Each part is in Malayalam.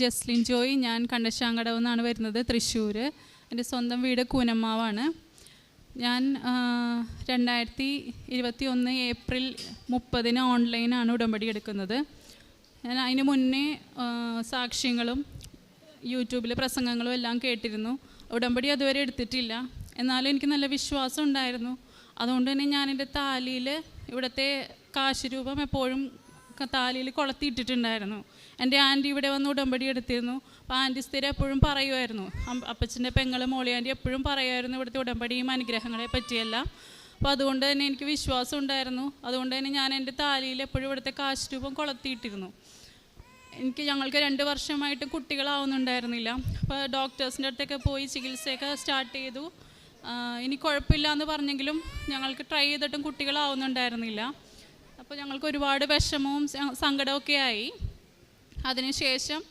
ജസ്ലിൻ ജോയ് ഞാൻ കണ്ടശാങ്കടവ് നിന്നാണ് വരുന്നത് തൃശ്ശൂർ എന്റെ സ്വന്തം വീട് കൂനമ്മാവാണ്. ഞാൻ രണ്ടായിരത്തി ഇരുപത്തി ഒന്ന് ഏപ്രിൽ മുപ്പതിന് ഓൺലൈനാണ് ഉടമ്പടി എടുക്കുന്നത്. ഞാൻ അതിന് മുന്നേ സാക്ഷ്യങ്ങളും യൂട്യൂബിൽ പ്രസംഗങ്ങളും എല്ലാം കേട്ടിരുന്നു. ഉടമ്പടി അതുവരെ എടുത്തിട്ടില്ല. എന്നാലും എനിക്ക് നല്ല വിശ്വാസം ഉണ്ടായിരുന്നു. അതുകൊണ്ട് തന്നെ ഞാൻ എന്റെ താലിയിൽ ഇവിടുത്തെ കാശ് രൂപം എപ്പോഴും താലിയിൽ കൊളത്തിയിട്ടിട്ടുണ്ടായിരുന്നു. എന്റെ ആന്റി ഇവിടെ വന്ന് ഉടമ്പടി എടുത്തിരുന്നു. അപ്പോൾ ആന്റി സ്ഥിരം എപ്പോഴും പറയുമായിരുന്നു. അപ്പച്ചന്റെ പെങ്ങൾ മോളി ആന്റി എപ്പോഴും പറയുമായിരുന്നു ഇവിടുത്തെ ഉടമ്പടിയും അനുഗ്രഹങ്ങളെ പറ്റിയെല്ലാം. അപ്പോൾ അതുകൊണ്ട് തന്നെ എനിക്ക് വിശ്വാസം ഉണ്ടായിരുന്നു. അതുകൊണ്ട് തന്നെ ഞാൻ എന്റെ താലിയിൽ എപ്പോഴും ഇവിടുത്തെ കാശ് രൂപം കൊളത്തിയിട്ടിരുന്നു. എനിക്ക് ഞങ്ങൾക്ക് രണ്ട് വർഷമായിട്ട് കുട്ടികളാവുന്നുണ്ടായിരുന്നില്ല. അപ്പോൾ ഡോക്ടേഴ്സിന്റെ അടുത്തൊക്കെ പോയി ചികിത്സയൊക്കെ സ്റ്റാർട്ട് ചെയ്തു. ഇനി കുഴപ്പമില്ല എന്ന് പറഞ്ഞെങ്കിലും ഞങ്ങൾക്ക് ട്രൈ ചെയ്തിട്ടും കുട്ടികളാവുന്നുണ്ടായിരുന്നില്ല. അപ്പോൾ ഞങ്ങൾക്ക് ഒരുപാട് വിഷമവും സങ്കടമൊക്കെ ആയി. അതിനുശേഷം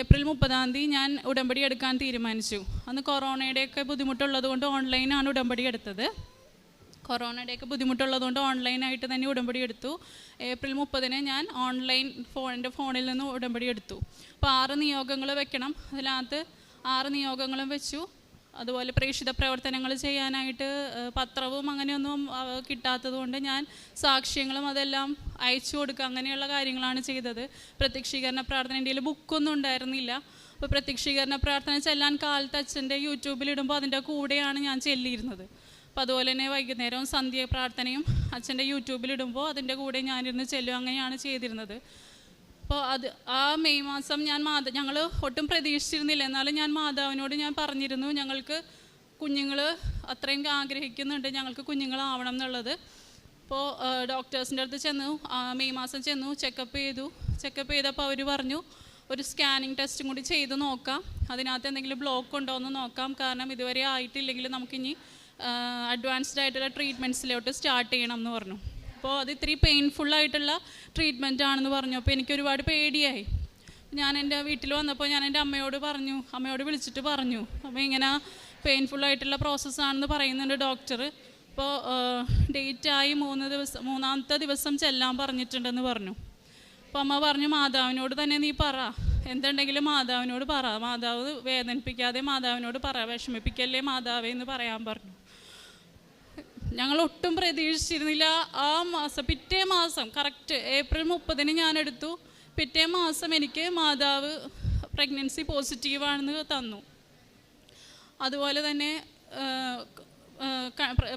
ഏപ്രിൽ മുപ്പതാം തീയതി ഞാൻ ഉടമ്പടി എടുക്കാൻ തീരുമാനിച്ചു. അന്ന് കൊറോണയുടെയൊക്കെ ബുദ്ധിമുട്ടുള്ളത് കൊണ്ട് ഓൺലൈനാണ് ഉടമ്പടി എടുത്തത്. കൊറോണയുടെയൊക്കെ ബുദ്ധിമുട്ടുള്ളതുകൊണ്ട് ഓൺലൈനായിട്ട് തന്നെ ഉടമ്പടി എടുത്തു. ഏപ്രിൽ മുപ്പതിന് ഞാൻ ഓൺലൈൻ ഫോണിന്റെ ഫോണിൽ നിന്ന് ഉടമ്പടി എടുത്തു. അപ്പോൾ ആറ് നിയോഗങ്ങൾ വെക്കണം. അതിനകത്ത് ആറ് നിയോഗങ്ങളും വെച്ചു. അതുപോലെ പ്രേക്ഷിത പ്രവർത്തനങ്ങൾ ചെയ്യാനായിട്ട് പത്രവും അങ്ങനെയൊന്നും കിട്ടാത്തതുകൊണ്ട് കിട്ടാത്തത് കൊണ്ട് ഞാൻ സാക്ഷ്യങ്ങളും അതെല്ലാം അയച്ചു കൊടുക്കുക അങ്ങനെയുള്ള കാര്യങ്ങളാണ് ചെയ്തത്. പ്രത്യക്ഷീകരണ പ്രാർത്ഥന എന്റെ ബുക്കൊന്നും ഉണ്ടായിരുന്നില്ല. അപ്പോൾ പ്രത്യക്ഷീകരണ പ്രാർത്ഥന ചെല്ലാൻ കാലത്ത് അച്ഛന്റെ യൂട്യൂബിലിടുമ്പോൾ അതിന്റെ കൂടെയാണ് ഞാൻ ചെല്ലിയിരുന്നത്. അപ്പോൾ അതുപോലെ തന്നെ വൈകുന്നേരവും സന്ധ്യ പ്രാർത്ഥനയും അച്ഛന്റെ യൂട്യൂബിലിടുമ്പോൾ അതിന്റെ കൂടെ ഞാനിരുന്ന് ചെല്ലും അങ്ങനെയാണ് ചെയ്തിരുന്നത്. അപ്പോൾ അത് ആ മെയ് മാസം ഞാൻ മാതാ ഞങ്ങൾ ഒട്ടും പ്രതീക്ഷിച്ചിരുന്നില്ല. എന്നാലും ഞാൻ മാതാവിനോട് ഞാൻ പറഞ്ഞിരുന്നു ഞങ്ങൾക്ക് കുഞ്ഞുങ്ങൾ അത്രയും ആഗ്രഹിക്കുന്നുണ്ട് ഞങ്ങൾക്ക് കുഞ്ഞുങ്ങളാവണം എന്നുള്ളത്. അപ്പോൾ ഡോക്ടേഴ്സിന്റെ അടുത്ത് ചെന്നു ആ, മെയ് മാസം ചെന്നു ചെക്കപ്പ് ചെയ്തു. ചെക്കപ്പ് ചെയ്തപ്പോൾ അവർ പറഞ്ഞു ഒരു സ്കാനിങ് ടെസ്റ്റും കൂടി ചെയ്ത് നോക്കാം. അതിനകത്ത് എന്തെങ്കിലും ബ്ലോക്ക് ഉണ്ടോ എന്ന് നോക്കാം. കാരണം ഇതുവരെ ആയിട്ടില്ലെങ്കിൽ നമുക്കിനി അഡ്വാൻസ്ഡ് ആയിട്ടുള്ള ട്രീറ്റ്മെന്റ്സിലോട്ട് സ്റ്റാർട്ട് ചെയ്യണം എന്ന് പറഞ്ഞു. അപ്പോൾ അത് ഇത്തിരി പെയിൻഫുൾ ആയിട്ടുള്ള ട്രീറ്റ്മെന്റ് ആണെന്ന് പറഞ്ഞു. അപ്പോൾ എനിക്ക് ഒരുപാട് പേടിയായി. ഞാൻ എന്റെ വീട്ടിൽ വന്നപ്പോൾ ഞാൻ എന്റെ അമ്മയോട് പറഞ്ഞു അമ്മയോട് വിളിച്ചിട്ട് പറഞ്ഞു. അപ്പോൾ ഇങ്ങനെ പെയിൻഫുൾ ആയിട്ടുള്ള പ്രോസസ്സാണെന്ന് പറയുന്നുണ്ട് ഡോക്ടർ അപ്പോൾ ഡേറ്റായി മൂന്ന് ദിവസം മൂന്നാമത്തെ ദിവസം ചെല്ലാൻ പറഞ്ഞിട്ടുണ്ടെന്ന് പറഞ്ഞു. അപ്പോൾ അമ്മ പറഞ്ഞു മാതാവിനോട് തന്നെ നീ പറ. എന്തുണ്ടെങ്കിലും മാതാവിനോട് പറ. മാതാവ് വേദനിപ്പിക്കാതെ മാതാവിനോട് പറ. വിഷമിപ്പിക്കല്ലേ മാതാവേ എന്ന് പറയാൻ പറഞ്ഞു. ഞങ്ങൾ ഒട്ടും പ്രതീക്ഷിച്ചിരുന്നില്ല. ആ മാസം പിറ്റേ മാസം കറക്റ്റ് ഏപ്രിൽ മുപ്പതിന് ഞാൻ എടുത്തു പിറ്റേ മാസം എനിക്ക് മാതാവ് പ്രഗ്നൻസി പോസിറ്റീവാണെന്ന് തന്നു. അതുപോലെ തന്നെ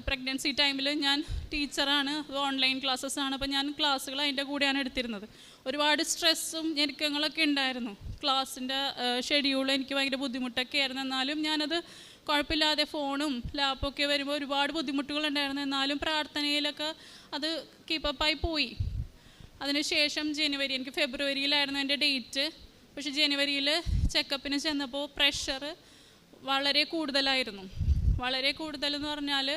പ്രഗ്നൻസി ടൈമിൽ ഞാൻ ടീച്ചറാണ് ഓൺലൈൻ ക്ലാസ്സസ് ആണ്. അപ്പോൾ ഞാൻ ക്ലാസ്സുകൾ അതിന്റെ കൂടെയാണ് എടുത്തിരുന്നത്. ഒരുപാട് സ്ട്രെസ്സും ഞെരുക്കങ്ങളൊക്കെ ഉണ്ടായിരുന്നു. ക്ലാസ്സിന്റെ ഷെഡ്യൂൾ എനിക്ക് ഭയങ്കര ബുദ്ധിമുട്ടൊക്കെ ആയിരുന്നു. എന്നാലും ഞാനത് കുഴപ്പമില്ലാതെ ഫോണും ലാപ്പൊക്കെ വരുമ്പോൾ ഒരുപാട് ബുദ്ധിമുട്ടുകളുണ്ടായിരുന്നു. എന്നാലും പ്രാർത്ഥനയിലൊക്കെ അത് കീപ്പപ്പായി പോയി. അതിനുശേഷം ജനുവരി എനിക്ക് ഫെബ്രുവരിയിലായിരുന്നു എന്റെ ഡേറ്റ് പക്ഷേ ജനുവരിയിൽ ചെക്കപ്പിന് ചെന്നപ്പോൾ പ്രഷർ വളരെ കൂടുതലായിരുന്നു. വളരെ കൂടുതൽ എന്ന് പറഞ്ഞാൽ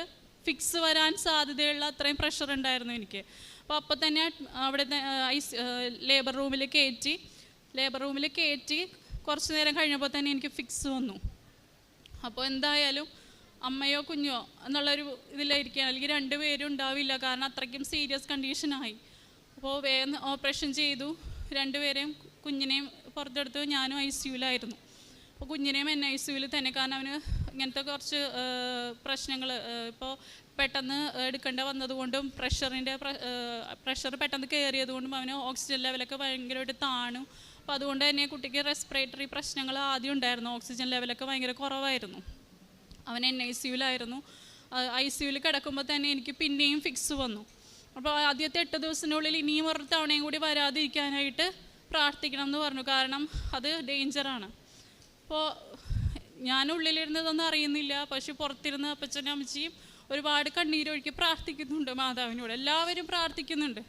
ഫിക്സ് വരാൻ സാധ്യതയുള്ള അത്രയും പ്രഷർ ഉണ്ടായിരുന്നു എനിക്ക്. അപ്പോൾ അപ്പോൾ തന്നെ അവിടെ ലേബർ റൂമിൽ കയറ്റി ലേബർ റൂമിൽ കയറ്റി കുറച്ച് നേരം കഴിഞ്ഞപ്പോൾ തന്നെ എനിക്ക് ഫിക്സ് വന്നു. അപ്പോൾ എന്തായാലും അമ്മയോ കുഞ്ഞോ എന്നുള്ളൊരു ഇതിലായിരിക്കുകയാണ്. അല്ലെങ്കിൽ രണ്ടുപേരും ഉണ്ടാവില്ല. കാരണം അത്രയ്ക്കും സീരിയസ് കണ്ടീഷനായി അപ്പോൾ വേഗം ഓപ്പറേഷൻ ചെയ്തു. രണ്ടുപേരെയും കുഞ്ഞിനെയും പുറത്തെടുത്ത്. ഞാനും ഐ സിയുലായിരുന്നു അപ്പോൾ കുഞ്ഞിനെയും എൻ ഐ സിയുവിൽ തന്നെ. കാരണം അവന് ഇങ്ങനത്തെ കുറച്ച് പ്രശ്നങ്ങൾ ഇപ്പോൾ പെട്ടെന്ന് എടുക്കേണ്ട വന്നതുകൊണ്ടും പ്രഷറിന്റെ പ്രഷർ പെട്ടെന്ന് കയറിയതുകൊണ്ടും അവന് ഓക്സിജൻ ലെവലൊക്കെ ഭയങ്കരമായിട്ട് താണു അപ്പോൾ അതുകൊണ്ട് തന്നെ കുട്ടിക്ക് റെസ്പിറേറ്ററി പ്രശ്നങ്ങൾ ആദ്യം ഉണ്ടായിരുന്നു. ഓക്സിജൻ ലെവലൊക്കെ ഭയങ്കര കുറവായിരുന്നു. അവൻ എൻ ഐ സിയുലായിരുന്നു ഐ സിയുവിൽ കിടക്കുമ്പോൾ തന്നെ എനിക്ക് പിന്നെയും ഫിക്സ് വന്നു. അപ്പോൾ ആദ്യത്തെ എട്ട് ദിവസത്തിനുള്ളിൽ ഇനിയും ഒരു തവണയും കൂടി വരാതിരിക്കാനായിട്ട് പ്രാർത്ഥിക്കണം എന്ന് പറഞ്ഞു. കാരണം അത് ഡേഞ്ചറാണ് അപ്പോൾ ഞാൻ ഉള്ളിലിരുന്നതൊന്നും അറിയുന്നില്ല. പക്ഷെ പുറത്തിരുന്ന് അപ്പച്ചനും അമ്മച്ചിയും ഒരുപാട് കണ്ണീരൊഴുക്കി പ്രാർത്ഥിക്കുന്നുണ്ട് മാതാവിനോട്. എല്ലാവരും പ്രാർത്ഥിക്കുന്നുണ്ട്.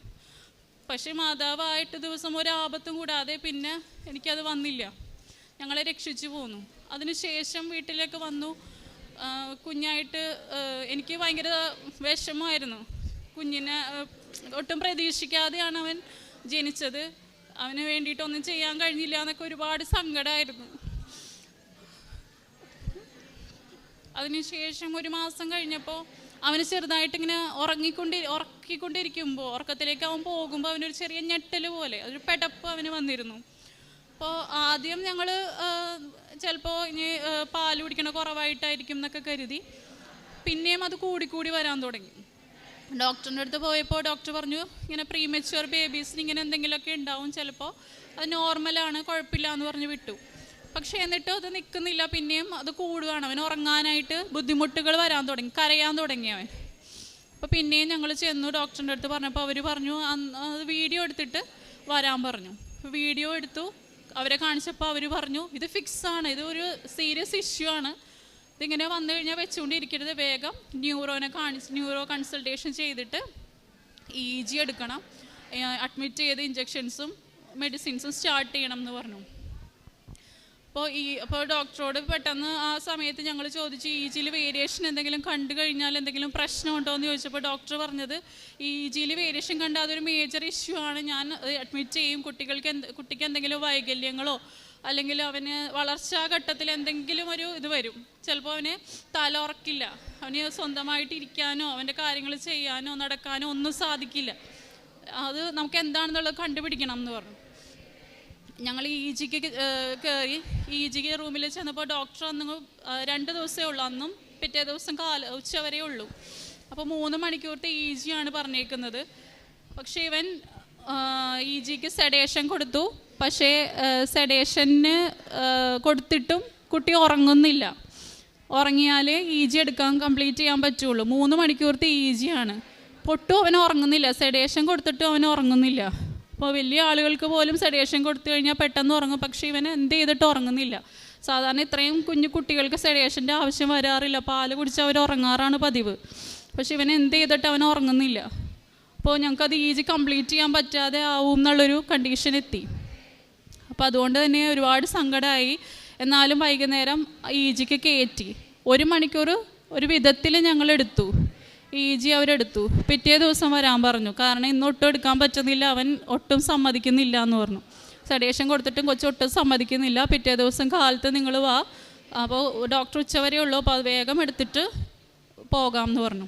പക്ഷേ മാതാവായിട്ട് ദിവസം ഒരാപത്തും കൂടാതെ പിന്നെ എനിക്കത് വന്നില്ല. ഞങ്ങളെ രക്ഷിച്ചു പോന്നു. അതിനുശേഷം വീട്ടിലേക്ക് വന്നു. കുഞ്ഞായിട്ട് എനിക്ക് ഭയങ്കര വിഷമമായിരുന്നു. കുഞ്ഞിനെ ഒട്ടും പ്രതീക്ഷിക്കാതെയാണ് അവൻ ജനിച്ചത്. അവന് വേണ്ടിയിട്ടൊന്നും ചെയ്യാൻ കഴിഞ്ഞില്ല എന്നൊക്കെ ഒരുപാട് സങ്കടമായിരുന്നു അതിനുശേഷം ഒരു മാസം കഴിഞ്ഞപ്പോൾ അവന് ചെറുതായിട്ട് ഇങ്ങനെ ഉറങ്ങിക്കൊണ്ട് ഉറക്കിക്കൊണ്ടിരിക്കുമ്പോൾ ഉറക്കത്തിലേക്ക് അവൻ പോകുമ്പോൾ അവനൊരു ചെറിയ ഞെട്ടൽ പോലെ ഒരു പെടപ്പ് അവന് വന്നിരുന്നു. അപ്പോൾ ആദ്യം ഞങ്ങൾ ചിലപ്പോൾ ഇനി പാൽ കുടിക്കണ കുറവായിട്ടായിരിക്കും എന്നൊക്കെ കരുതി. പിന്നെയും അത് കൂടിക്കൂടി വരാൻ തുടങ്ങി. ഡോക്ടറിന്റെ അടുത്ത് പോയപ്പോൾ ഡോക്ടർ പറഞ്ഞു ഇങ്ങനെ പ്രീമെച്യൂർ ബേബീസിന് ഇങ്ങനെ എന്തെങ്കിലുമൊക്കെ ഉണ്ടാവും ചിലപ്പോൾ അത് നോർമലാണ് കുഴപ്പമില്ല എന്ന് പറഞ്ഞ് വിട്ടു. പക്ഷേ എന്നിട്ട് അത് നിൽക്കുന്നില്ല പിന്നെയും അത് കൂടുകയാണ്. അവൻ ഉറങ്ങാനായിട്ട് ബുദ്ധിമുട്ടുകൾ വരാൻ തുടങ്ങി. കരയാൻ തുടങ്ങി അവൻ. അപ്പോൾ പിന്നെയും ഞങ്ങൾ ചെന്നു ഡോക്ടറിന്റെ അടുത്ത് പറഞ്ഞപ്പോൾ അവർ പറഞ്ഞു അത് വീഡിയോ എടുത്തിട്ട് വരാൻ പറഞ്ഞു. വീഡിയോ എടുത്തു. അവരെ കാണിച്ചപ്പോൾ അവർ പറഞ്ഞു ഇത് ഫിക്സ് ആണ്. ഇത് ഒരു സീരിയസ് ഇഷ്യൂ ആണ്. ഇതിങ്ങനെ വന്നു കഴിഞ്ഞാൽ വെച്ചുകൊണ്ടിരിക്കരുത്. വേഗം ന്യൂറോനെ കാണിച്ച് ന്യൂറോ കൺസൾട്ടേഷൻ ചെയ്തിട്ട് ഇ ജി എടുക്കണം. അഡ്മിറ്റ് ചെയ്ത് ഇഞ്ചെക്ഷൻസും മെഡിസിൻസും സ്റ്റാർട്ട് ചെയ്യണം എന്ന് പറഞ്ഞു. അപ്പോൾ ഈ അപ്പോൾ ഡോക്ടറോട് പെട്ടെന്ന് ആ സമയത്ത് ഞങ്ങൾ ചോദിച്ചു ഇ ജിയിൽ വേരിയേഷൻ എന്തെങ്കിലും കണ്ടു കഴിഞ്ഞാൽ എന്തെങ്കിലും പ്രശ്നമുണ്ടോ? എന്ന് ചോദിച്ചപ്പോൾ ഡോക്ടർ പറഞ്ഞത് ഇ ജിയിൽ വേരിയേഷൻ കണ്ട അതൊരു മേജർ ഇഷ്യൂ ആണ്. ഞാൻ അഡ്മിറ്റ് ചെയ്യും കുട്ടികൾക്ക് എന്ത് കുട്ടിക്ക് എന്തെങ്കിലും വൈകല്യങ്ങളോ അല്ലെങ്കിൽ അവന് വളർച്ചാ ഘട്ടത്തിൽ എന്തെങ്കിലും ഒരു ഇത് വരും. ചിലപ്പോൾ അവന് തല ഉറക്കില്ല. അവന് സ്വന്തമായിട്ട് ഇരിക്കാനോ അവന്റെ കാര്യങ്ങൾ ചെയ്യാനോ നടക്കാനോ ഒന്നും സാധിക്കില്ല. അത് നമുക്ക് എന്താണെന്നുള്ളത് കണ്ടുപിടിക്കണം എന്ന് പറഞ്ഞു. ഞങ്ങൾ ഇ ജിക്ക് കയറി ഇ ജിക്ക് റൂമിൽ ചെന്നപ്പോൾ ഡോക്ടർ അന്ന് രണ്ട് ദിവസമേ ഉള്ളൂ. അന്നും പിറ്റേ ദിവസം കാല ഉച്ച വരെ ഉള്ളൂ. അപ്പോൾ മൂന്ന് മണിക്കൂർത്തെ ഇ ജി ആണ് പറഞ്ഞേക്കുന്നത്. പക്ഷേ ഇവൻ ഇ ജിക്ക് സെഡേഷൻ കൊടുത്തു. പക്ഷേ സെഡേഷന് കൊടുത്തിട്ടും കുട്ടി ഉറങ്ങുന്നില്ല. ഉറങ്ങിയാലേ ഇ ജി എടുക്കാൻ കംപ്ലീറ്റ് ചെയ്യാൻ പറ്റുള്ളൂ. മൂന്ന് മണിക്കൂർത്തെ ഇ ജി ആണ്. പൊട്ടും അവൻ ഉറങ്ങുന്നില്ല. സെഡേഷൻ കൊടുത്തിട്ടും അവൻ ഉറങ്ങുന്നില്ല. അപ്പോൾ വലിയ ആളുകൾക്ക് പോലും സെഡേഷൻ കൊടുത്തു കഴിഞ്ഞാൽ പെട്ടെന്ന് ഉറങ്ങും. പക്ഷേ ഇവൻ എന്ത് ചെയ്തിട്ട് ഉറങ്ങുന്നില്ല. സാധാരണ ഇത്രയും കുഞ്ഞു കുട്ടികൾക്ക് സെഡേഷന്റെ ആവശ്യം വരാറില്ല. പാൽ കുടിച്ച് അവർ ഉറങ്ങാറാണ് പതിവ്. പക്ഷെ ഇവൻ എന്ത് ചെയ്തിട്ട് അവൻ ഉറങ്ങുന്നില്ല. അപ്പോൾ ഞങ്ങൾക്കത് ഈജി കംപ്ലീറ്റ് ചെയ്യാൻ പറ്റാതെ ആവും എന്നുള്ളൊരു കണ്ടീഷൻ എത്തി. അപ്പോൾ അതുകൊണ്ട് തന്നെ ഒരുപാട് സങ്കടമായി. എന്നാലും വൈകുന്നേരം ഈജിക്ക് ജിക്ക് കയറ്റി ഒരു മണിക്കൂർ ഒരു വിധത്തിൽ ഞങ്ങൾ എടുത്തു. ഇ ജി അവരെടുത്തു. പിറ്റേ ദിവസം വരാൻ പറഞ്ഞു. കാരണം ഇന്ന് ഒട്ടും എടുക്കാൻ പറ്റുന്നില്ല. അവൻ ഒട്ടും സമ്മതിക്കുന്നില്ല എന്ന് പറഞ്ഞു. സഡേഷൻ കൊടുത്തിട്ടും കൊച്ചു ഒട്ടും സമ്മതിക്കുന്നില്ല. പിറ്റേ ദിവസം കാലത്ത് നിങ്ങൾ വാ. അപ്പോൾ ഡോക്ടർ ഉച്ചവരെ ഉള്ളൂ. അപ്പോൾ അത് വേഗം എടുത്തിട്ട് പോകാം എന്ന് പറഞ്ഞു.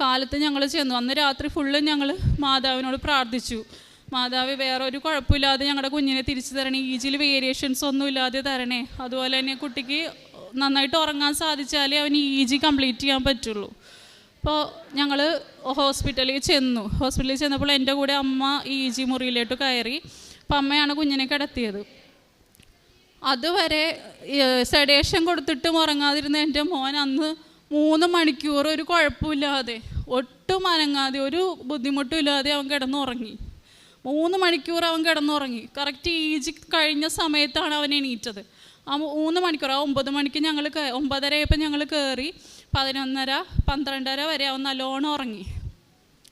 കാലത്ത് ഞങ്ങൾ ചെന്നു. അന്ന് രാത്രി ഫുള്ള് ഞങ്ങൾ മാതാവിനോട് പ്രാർത്ഥിച്ചു. മാതാവ് വേറെ ഒരു കുഴപ്പമില്ലാതെ ഞങ്ങളുടെ കുഞ്ഞിനെ തിരിച്ചു തരണേ. ഈജിൽ വേരിയേഷൻസ് ഒന്നും ഇല്ലാതെ തരണേ. അതുപോലെ തന്നെ കുട്ടിക്ക് നന്നായിട്ട് ഉറങ്ങാൻ സാധിച്ചാലേ അവന് ഈജി ജി കംപ്ലീറ്റ് ചെയ്യാൻ പറ്റുള്ളൂ. അപ്പോൾ ഞങ്ങൾ ഹോസ്പിറ്റലിൽ ചെന്നു. ഹോസ്പിറ്റലിൽ ചെന്നപ്പോൾ എന്റെ കൂടെ അമ്മ ഇ ജി മുറിയിലോട്ട് കയറി. അപ്പം അമ്മയാണ് കുഞ്ഞിനെ കിടത്തിയത്. അതുവരെ സെഡേഷൻ കൊടുത്തിട്ട് ഉറങ്ങാതിരുന്ന എന്റെ മോൻ അന്ന് മൂന്ന് മണിക്കൂർ ഒരു കുഴപ്പമില്ലാതെ ഒട്ടും അനങ്ങാതെ ഒരു ബുദ്ധിമുട്ടുമില്ലാതെ അവൻ കിടന്നുറങ്ങി. മൂന്ന് മണിക്കൂർ അവൻ കിടന്നുറങ്ങി. കറക്റ്റ് ഈജി കഴിഞ്ഞ സമയത്താണ് അവൻ എണീറ്റത്. ആ മൂന്ന് മണിക്കൂർ ആ ഒമ്പത് മണിക്ക് ഞങ്ങൾ ഒമ്പതര ആയപ്പോൾ ഞങ്ങൾ കയറി പതിനൊന്നര പന്ത്രണ്ടര വരെ അവൻ നല്ലോണം ഉറങ്ങി.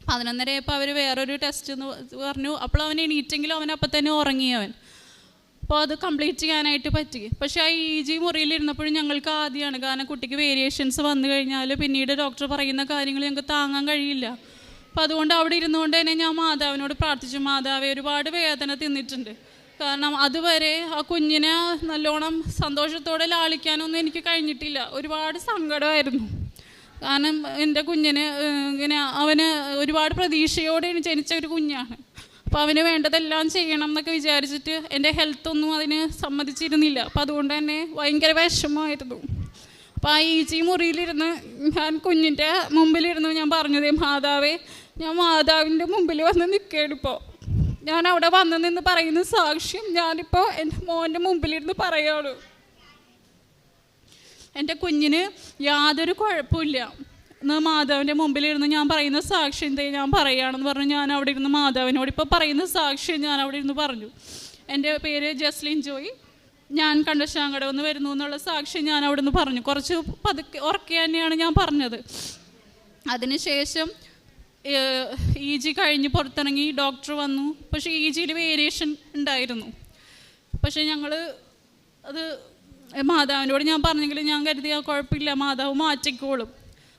പതിനൊന്നര ആയപ്പോൾ അവർ വേറൊരു ടെസ്റ്റ് എന്ന് പറഞ്ഞു. അപ്പോൾ അവൻ എണീറ്റെങ്കിലും അവൻ അപ്പം തന്നെ ഉറങ്ങി അവൻ. അപ്പോൾ അത് കംപ്ലീറ്റ് ചെയ്യാനായിട്ട് പറ്റി. പക്ഷേ ആ ഇ ജി മുറിയിലിരുന്നപ്പോഴും ഞങ്ങൾക്ക് ആദ്യമാണ്. കാരണം കുട്ടിക്ക് വേരിയേഷൻസ് വന്നു കഴിഞ്ഞാൽ പിന്നീട് ഡോക്ടർ പറയുന്ന കാര്യങ്ങൾ ഞങ്ങൾക്ക് താങ്ങാൻ കഴിയില്ല. അപ്പോൾ അതുകൊണ്ട് അവിടെ ഇരുന്നുകൊണ്ട് തന്നെ ഞാൻ മാതാവിനോട് പ്രാർത്ഥിച്ചു. മാതാവെ ഒരുപാട് വേദന തിന്നിട്ടുണ്ട്. കാരണം അതുവരെ ആ കുഞ്ഞിനെ നല്ലോണം സന്തോഷത്തോടെ ലാളിക്കാനൊന്നും എനിക്ക് കഴിഞ്ഞിട്ടില്ല. ഒരുപാട് സങ്കടമായിരുന്നു. കാരണം എന്റെ കുഞ്ഞിന് ഇങ്ങനെ അവന് ഒരുപാട് പ്രതീക്ഷയോടെ ജനിച്ച ഒരു കുഞ്ഞാണ്. അപ്പോൾ അവന് വേണ്ടതെല്ലാം ചെയ്യണം എന്നൊക്കെ വിചാരിച്ചിട്ട് എന്റെ ഹെൽത്തൊന്നും അതിന് സമ്മതിച്ചിരുന്നില്ല. അപ്പോൾ അതുകൊണ്ട് തന്നെ ഭയങ്കര വിഷമമായിരുന്നു. അപ്പോൾ ആ ഈജി മുറിയിലിരുന്ന് ഞാൻ കുഞ്ഞിന്റെ മുമ്പിലിരുന്ന് ഞാൻ പറഞ്ഞതേ മാതാവേ ഞാൻ മാതാവിന്റെ മുമ്പിൽ വന്ന് നിൽക്കുകയാണ് ഇപ്പോൾ ഞാൻ അവിടെ വന്നു നിന്ന് പറയുന്ന സാക്ഷ്യം ഞാനിപ്പോൾ എന്റെ മോന്റെ മുമ്പിലിരുന്ന് പറയുള്ളൂ എന്റെ കുഞ്ഞിന് യാതൊരു കുഴപ്പമില്ല. എന്ന് മാതാവിന്റെ മുമ്പിലിരുന്ന് ഞാൻ പറയുന്ന സാക്ഷ്യം എന്തേ ഞാൻ പറയുകയാണെന്ന് പറഞ്ഞു ഞാൻ അവിടെ ഇരുന്ന് മാതാവിനോട് ഇപ്പോൾ പറയുന്ന സാക്ഷ്യം ഞാൻ അവിടെ ഇരുന്ന് പറഞ്ഞു. എന്റെ പേര് ജസ്ലിൻ ജോയ്. ഞാൻ കണ്ടശാങ്കടം ഒന്ന് വരുന്നു എന്നുള്ള സാക്ഷ്യം ഞാൻ അവിടെ നിന്ന് പറഞ്ഞു. കുറച്ച് പതുക്കെ ഉറക്കെ തന്നെയാണ് ഞാൻ പറഞ്ഞത്. അതിനുശേഷം ഇ ജി കഴിഞ്ഞ് പുറത്തിറങ്ങി ഡോക്ടർ വന്നു. പക്ഷേ ഇ ജിയിൽ വേരിയേഷൻ ഉണ്ടായിരുന്നു. പക്ഷേ ഞങ്ങൾ അത് മാതാവിനോട് ഞാൻ പറഞ്ഞെങ്കിലും ഞാൻ കരുതി ആ കുഴപ്പമില്ല മാതാവ് മാറ്റിക്കോളും.